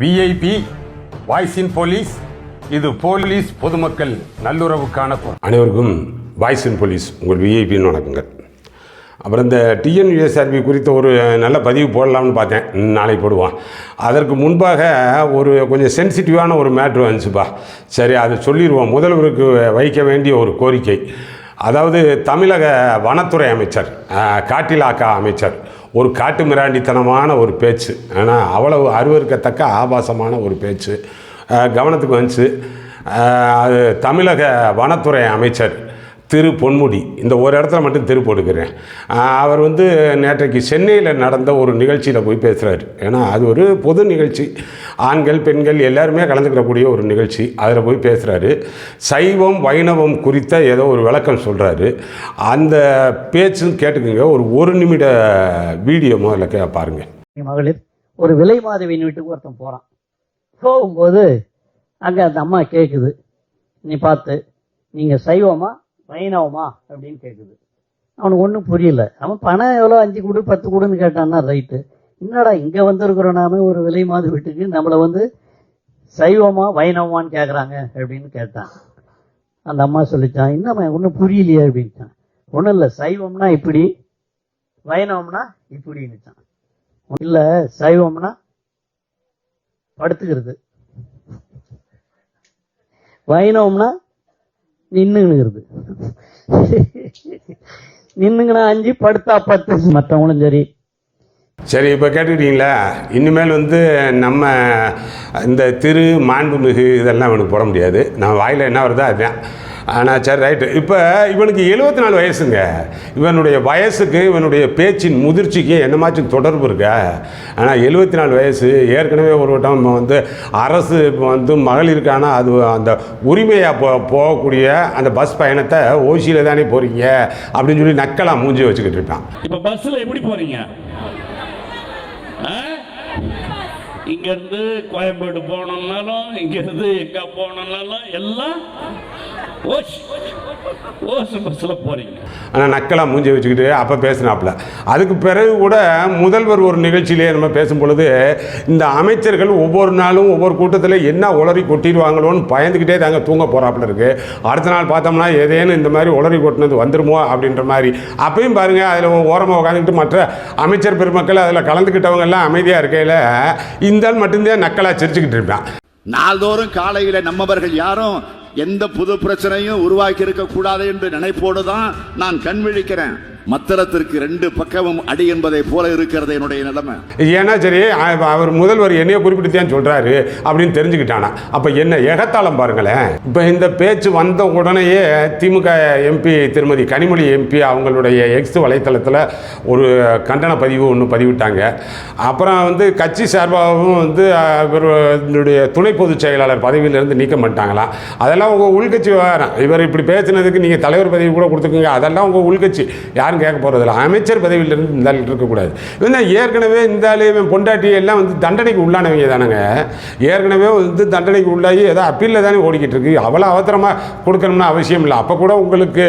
VIP voice இன் police இது police பொதுமக்கள் நல்லுறவுக்கான அனைவருக்கும் வாய்ஸ் இன் போலீஸ் உங்கள் விஐபின்னு வணக்கங்கள். அப்புறம் இந்த டிஎன்யூஎஸ்ஆர்பி குறித்த ஒரு நல்ல பதிவு போடலாம்னு பார்த்தேன். நாளைக்கு போடுவான் அதற்கு முன்பாக ஒரு கொஞ்சம் சென்சிட்டிவான ஒரு மேட்ரு வந்துச்சுப்பா. சரி அதை சொல்லிடுவோம். முதல்வருக்கு வைக்க வேண்டிய ஒரு கோரிக்கை. அதாவது தமிழக வனத்துறை அமைச்சர் காட்டிலாக்கா அமைச்சர். ஒரு காட்டு மிராண்டித்தனமான ஒரு பேச்சு. ஆனால் அவ்வளவு அருவருக்கத்தக்க ஆபாசமான ஒரு பேச்சு. கவனத்துக்கு வந்துச்சு. அது தமிழக வனத்துறை அமைச்சர் திரு பொன்முடி. இந்த ஒரு இடத்துல மட்டும் திரு போட்டுக்கிறேன். அவர் வந்து நேற்றைக்கு சென்னையில் நடந்த ஒரு நிகழ்ச்சியில் போய் பேசுகிறாரு ஏன்னா அது ஒரு பொது நிகழ்ச்சி. ஆண்கள் பெண்கள் எல்லாருமே கலந்துக்கிடக்கூடிய ஒரு நிகழ்ச்சி. அதில் போய் பேசுகிறாரு சைவம் வைணவம் குறித்த ஏதோ ஒரு விளக்கம் சொல்கிறாரு அந்த பேச்சும் கேட்டுக்கோங்க. ஒரு ஒரு நிமிட வீடியோ முதல்ல கே பாருங்கள் மகளிர் ஒரு விலை மாதவியின் வீட்டுக்கு ஒருத்தன் போகிறான் போகும்போது அங்கே அந்த அம்மா கேட்குது நீ பார்த்து நீங்கள் சைவமா வைணவமா அப்படின்னு கேட்குது அவனுக்கு ஒன்றும் புரியல. அவன் பணம் எவ்வளோ அஞ்சு கொடு பத்து கொடுன்னு கேட்டான்னா ரைட்டு என்னடா இங்க வந்திருக்கிறோம் நாம ஒரு விலை மாது வீட்டுக்கு நம்மளை வந்து சைவமா வைணவமான்னு கேட்குறாங்க அப்படின்னு கேட்டான். அந்த அம்மா சொல்லிச்சான் என்னம்மா ஒன்றும் புரியலையே அப்படின்ட்டான். ஒன்றும் இல்லை சைவம்னா இப்படி வைணவம்னா இப்படின்னுச்சான். இல்ல சைவம்னா படுத்துக்கிறது. வைணவம்னா நின்னுங்கிறது. நின்னுங்கனா அஞ்சு படுத்தா பத்து. மற்றவங்களும் சரி. சரி இப்போ கேட்டுக்கிட்டீங்களா? இனிமேல் வந்து நம்ம இந்த திரு மாண்புமிகு இதெல்லாம் அவனுக்கு போட முடியாது. நான் வாயில் என்ன வருதோ அதுதான். ஆனால் சரி ரைட்டு இப்போ இவனுக்கு எழுபத்தி நாலு வயசுங்க. இவனுடைய வயசுக்கு இவனுடைய பேச்சின் முதிர்ச்சிக்கு என்னமாச்சும் தொடர்பு இருக்கா? ஆனால் எழுபத்தி நாலு வயசு ஏற்கனவே ஒரு வட்டம் நம்ம வந்து அரசு இப்போ வந்து மகளிருக்கான அது அந்த உரிமையாக போ போகக்கூடிய அந்த பஸ் பயணத்தை ஓசியில் தானே போகிறீங்க அப்படின்னு சொல்லி நக்கலாக மூஞ்சி வச்சுக்கிட்டு இருப்பான் இப்போ பஸ்ஸில் எப்படி போகிறீங்க இங்கேருந்து கோயம்பேடு போனோம்னாலும் இங்கேருந்து எங்கே போனோம்னாலும் எல்லாம் ஓஸ் ஓஸ் ஆனால் நக்கலாக மூஞ்சி வச்சுக்கிட்டு அப்போ பேசினாப்புல. அதுக்கு பிறகு கூட முதல்வர் ஒரு நிகழ்ச்சியிலே நம்ம பேசும் பொழுது இந்த அமைச்சர்கள் ஒவ்வொரு நாளும் ஒவ்வொரு கூட்டத்தில் என்ன உளறி கொட்டிடுவாங்களோன்னு பயந்துக்கிட்டே தாங்க தூங்க போகிறாப்புல இருக்குது அடுத்த நாள் பார்த்தோம்னா ஏதேனும் இந்த மாதிரி உளறி கொட்டினது வந்துருமோ அப்படின்ற மாதிரி. அப்பயும் பாருங்கள் அதில் ஓரமாக உட்காந்துக்கிட்டு மற்ற அமைச்சர் பெருமக்கள் அதில் கலந்துக்கிட்டவங்கெல்லாம் அமைதியாக இருக்கையில் இந்த மட்டும்தான் நக்கலாக சிரிச்சுக்கிட்டு இருப்பான். நாள்தோறும் காலையில நம்மவர்கள் யாரும் எந்த புது பிரச்சனையும் உருவாக்கி இருக்க கூடாது என்று நினைப்போடு தான் நான் கண் விழிக்கிறேன். மத்திரத்திற்கு ரெண்டு பக்கமும் அடி என்பதை போல இருக்கிறது என்னுடைய நிலைமை. ஏன்னா சரி அவர் முதல்வர் என்னைய குறிப்பிட்டுத்தான் சொல்கிறாரு அப்படின்னு தெரிஞ்சுக்கிட்டானா. அப்போ என்ன எகத்தாளம் பாருங்களேன். இப்போ இந்த பேச்சு வந்த உடனேயே திமுக எம்பி திருமதி கனிமொழி எம்பி அவங்களுடைய எக்ஸ் வலைத்தளத்தில் ஒரு கண்டன பதிவு ஒன்று பதிவிட்டாங்க. அப்புறம் வந்து கட்சி சார்பாகவும் வந்து இவருடைய துணை பொதுச் செயலாளர் பதவியிலிருந்து நீக்க மாட்டாங்களாம் அதெல்லாம் உங்கள் உள்கட்சி விவகாரம். இவர் இப்படி பேசினதுக்கு நீங்கள் தலைவர் பதவி கூட கொடுத்துக்கோங்க. அதெல்லாம் உங்கள் உள்கட்சி. யார் யாரும் கேட்க போகிறதில்ல அமைச்சர் பதவியிலிருந்து இந்த ஆள் இருக்கக்கூடாது. இவன் ஏற்கனவே இந்த ஆளு இவன் பொண்டாட்டி எல்லாம் வந்து தண்டனைக்கு உள்ளானவங்க தானங்க. ஏற்கனவே வந்து தண்டனைக்கு உள்ளாகி ஏதோ அப்பீலில் தானே ஓடிக்கிட்டு இருக்கு அவ்வளோ அவசரமாக கொடுக்கணும்னு அவசியம் இல்லை. அப்போ கூட உங்களுக்கு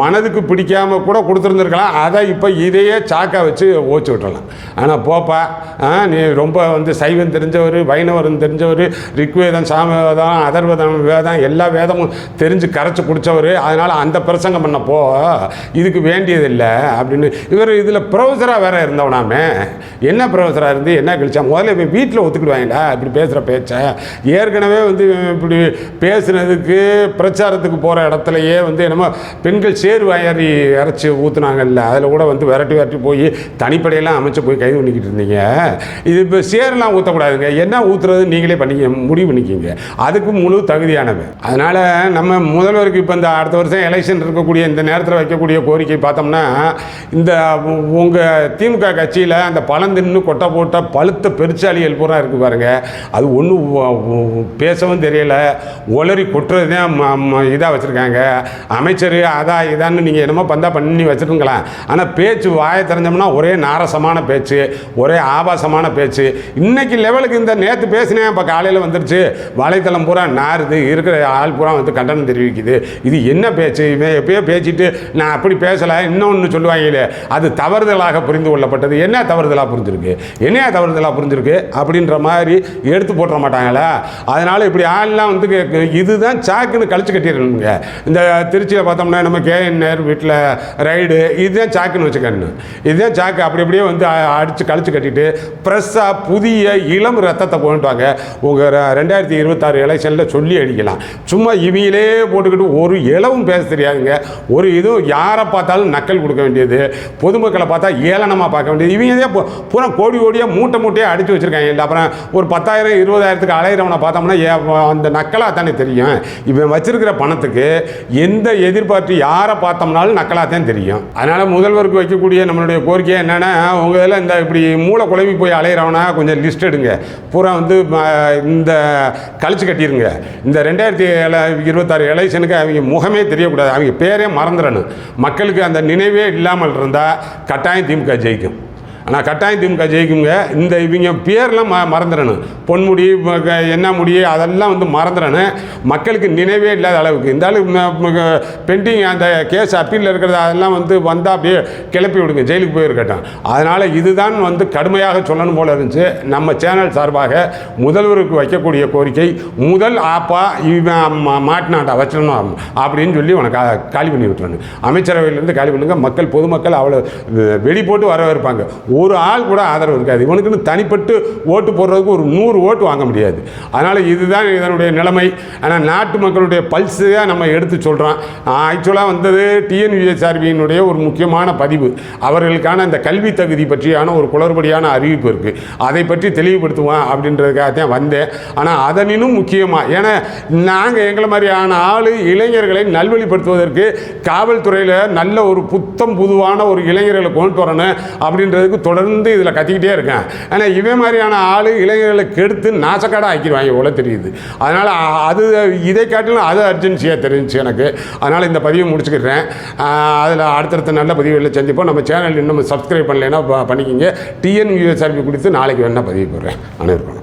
மனதுக்கு பிடிக்காம கூட கொடுத்துருந்துருக்கலாம். அதை இப்போ இதையே சாக்கா வச்சு ஓச்சு விட்டுறலாம். ஆனால் போப்பா ஆ, நீ ரொம்ப வந்து சைவம் தெரிஞ்சவர் வைணவரும் தெரிஞ்சவர் ரிக்வேதம் சாமவேதம் அதர்வேதம் வேதம் எல்லா வேதமும் தெரிஞ்சு கரைச்சி குடித்தவர் அதனால் அந்த பிரசங்கம் பண்ணப்போ இதுக்கு வேண்டியதில்லை இல்லை அப்படின்னு. இவர் இதில் ப்ரொஃபஸராக வேறு இருந்தவனாமே என்ன ப்ரொஃபஸராக இருந்து என்ன கழிச்சா? முதல்ல இவன் வீட்டில் ஒத்துக்கிடுவாங்களா இப்படி பேசுகிற பேச்சை. ஏற்கனவே வந்து இப்படி பேசுனதுக்கு பிரச்சாரத்துக்கு போகிற இடத்துலையே வந்து என்னமோ பெண்கள் சேரு வயறி இறச்சி ஊற்றுனாங்கல்ல அதில் கூட வந்து விரட்டி விரட்டி போய் தனிப்படையெல்லாம் அமைச்சு போய் கைது பண்ணிக்கிட்டு இருந்தீங்க. இது இப்போ சேரெல்லாம் ஊற்றக்கூடாதுங்க என்ன ஊற்றுறது நீங்களே பண்ணிக்க முடிவு பண்ணிக்கிங்க. அதுக்கு முழு தகுதியானவன். அதனால் நம்ம முதல்வருக்கு இப்போ இந்த அடுத்த வருஷம் எலெக்ஷன் இருக்கக்கூடிய இந்த நேரத்தில் வைக்கக்கூடிய கோரிக்கை பார்த்தோம்னா இந்த உங்கள் திமுக கட்சியில் அந்த பழம் தின்னு கொட்டை போட்ட பழுத்த பெருச்சாளிகள் பூரா இருக்குது பாருங்க. அது ஒன்றும் பேசவும் தெரியலை. ஒளரி கொட்டுறது தான் இதாக வச்சுருக்காங்க. அமைச்சர் அதான் இதான்னு நீங்கள் என்னமோ பந்தா பண்ணி வச்சுருங்களேன் ஆனால் பேச்சு வாயை திறந்தோம்னா ஒரே நாரசமான பேச்சு ஒரே ஆபாசமான பேச்சு. இன்றைக்கி லெவலுக்கு இந்த நேற்று பேசினேன் இப்போ காலையில் வந்துருச்சு. வலைத்தளம் பூரா நாருது இருக்கிற ஆள் பூரா வந்து கண்டனம் தெரிவிக்குது. இது என்ன பேச்சு? இவன் எப்பயோ பேசிட்டு நான் அப்படி பேசலை இன்னொன்று ஒன்று சொல்லுவாங்களே அது தவறுதலாக புரிந்து கொள்ளப்பட்டது. என்ன தவறுதலாக புரிஞ்சிருக்கு? என்ன தவறுதலாக புரிஞ்சிருக்கு? அப்படின்ற மாதிரி எடுத்து போட்டுற மாட்டாங்களா? அதனால் இப்படி ஆள்லாம் வந்து கே- இதுதான் சாக்குன்னு கழிச்சு கட்டிடணுங்க. இந்த திருச்சியில் பார்த்தோம்னா நம்ம கேஎன்ஆர் வீட்டில் ரைடு இதுதான் சாக்குன்னு வச்சுக்கணும். இதுதான் சாக்கு அப்படி அப்படியே வந்து அடித்து கழிச்சு கட்டிட்டு ஃப்ரெஷ்ஷாக புதிய இளம் ரத்தத்தை போட்டுவாங்க உங்கள் ரெண்டாயிரத்தி இருபத்தாறு எலெக்ஷனில் சொல்லி அடிக்கலாம். சும்மா இவியிலே போட்டுக்கிட்டு ஒரு இளவும் பேச தெரியாதுங்க. ஒரு இதுவும் யாரை பார்த்தாலும் நக்கல் கொடுக்க வேண்டியது. பொதுமக்களை பார்த்தா ஏளனமாக பார்க்க வேண்டியது. இவங்க இதே பூரா கோடி கோடியாக மூட்டை மூட்டையாக அடித்து வச்சுருக்காங்க. இல்லை அப்புறம் ஒரு பத்தாயிரம் இருபதாயிரத்துக்கு அலையிறவனை பார்த்தோம்னா அந்த நக்கலாக தானே தெரியும். இவன் வச்சிருக்கிற பணத்துக்கு எந்த எதிர்பார்த்து யாரை பார்த்தோம்னாலும் நக்கலாக தான் தெரியும். அதனால் முதல்வருக்கு வைக்கக்கூடிய நம்மளுடைய கோரிக்கை என்னென்னா உங்கள் இதில் இந்த இப்படி மூளை குழம்பி போய் அலையிறவனா கொஞ்சம் லிஸ்ட் எடுங்க. பூரா வந்து இந்த கழிச்சு கட்டிடுங்க இந்த ரெண்டாயிரத்தி இருபத்தாறு எலெக்ஷனுக்கு அவங்க முகமே தெரியக்கூடாது. அவங்க பேரே மறந்துடணும். மக்களுக்கு அந்த நினைவு இல்லாமல் இருந்தால் கட்டாயம் திமுக ஜெயிக்கும். ஆனால் கட்டாயம் திமுக ஜெயிக்குங்க இந்த இவங்க பேர்லாம் ம மறந்துடணும் பொன்முடி என்ன முடி அதெல்லாம் வந்து மறந்துடணும் மக்களுக்கு நினைவே இல்லாத அளவுக்கு. இந்த அளவுக்கு பெண்டிங் அந்த கேஸ் அப்பீலில் இருக்கிறது அதெல்லாம் வந்து வந்தால் அப்படியே கிளப்பி விடுங்க. ஜெயிலுக்கு போயிருக்கட்டும். அதனால் இதுதான் வந்து கடுமையாக சொல்லணும் போல இருந்துச்சு. நம்ம சேனல் சார்பாக முதல்வருக்கு வைக்கக்கூடிய கோரிக்கை முதல் ஆப்பா இவன் மா- மாட்டினாட்டா வச்சிடணும் அப்படின்னு சொல்லி உனக்கு காலி பண்ணி விட்டுறணும். அமைச்சரவையிலேருந்து காலி பண்ணுங்க. மக்கள் பொதுமக்கள் அவ்வளோ வெளி போட்டு வரவேற்பாங்க. ஒரு ஆள் கூட ஆதரவு இருக்காது. இவனுக்குன்னு தனிப்பட்டு ஓட்டு போடுறதுக்கு ஒரு நூறு ஓட்டு வாங்க முடியாது. அதனால் இதுதான் இதனுடைய நிலைமை. ஆனால் நாட்டு மக்களுடைய பல்ஸு நம்ம எடுத்து சொல்கிறோம் ஆக்சுவலாக வந்தது டிஎன்யூஎஸ்ஆர்பியினுடைய ஒரு முக்கியமான பதிவு. அவர்களுக்கான இந்த கல்வி தகுதி பற்றியான ஒரு குளறுபடியான அறிவிப்பு இருக்குது அதை பற்றி தெளிவுபடுத்துவோம் அப்படின்றதுக்காக தான் வந்தேன். ஆனால் அதனினும் முக்கியமாக ஏன்னா நாங்கள் எங்களை மாதிரியான ஆள் இளைஞர்களை நல்வழிப்படுத்துவதற்கு காவல்துறையில் நல்ல ஒரு புத்தம் புதுவான ஒரு இளைஞர்களை கொண்டு வரணும் அப்படின்றதுக்கு தொடர்ந்து இதில் கத்திக்கிட்டே இருக்கேன். ஆனால் இவன் மாதிரியான ஆள் இளைஞர்களை கெடுத்து நாசக்காடாக ஆக்கிடுவாங்க போல தெரியுது. அதனால் அது இதை காட்டிலும் அது அர்ஜென்சியாக தெரிஞ்சிச்சு எனக்கு. அதனால் இந்த பதிவை முடிச்சுக்கிறேன். அதில் அடுத்தடுத்த நல்ல பதிவுகளில் சந்திப்போம். நம்ம சேனல் இன்னும் சப்ஸ்கிரைப் பண்ணலைன்னா பண்ணிக்கிங்க. டிஎன்யூஎஸ்ஆர்பி குறித்து நாளைக்கு வேணால் பதிவு போடுறேன். அனைவருக்கும்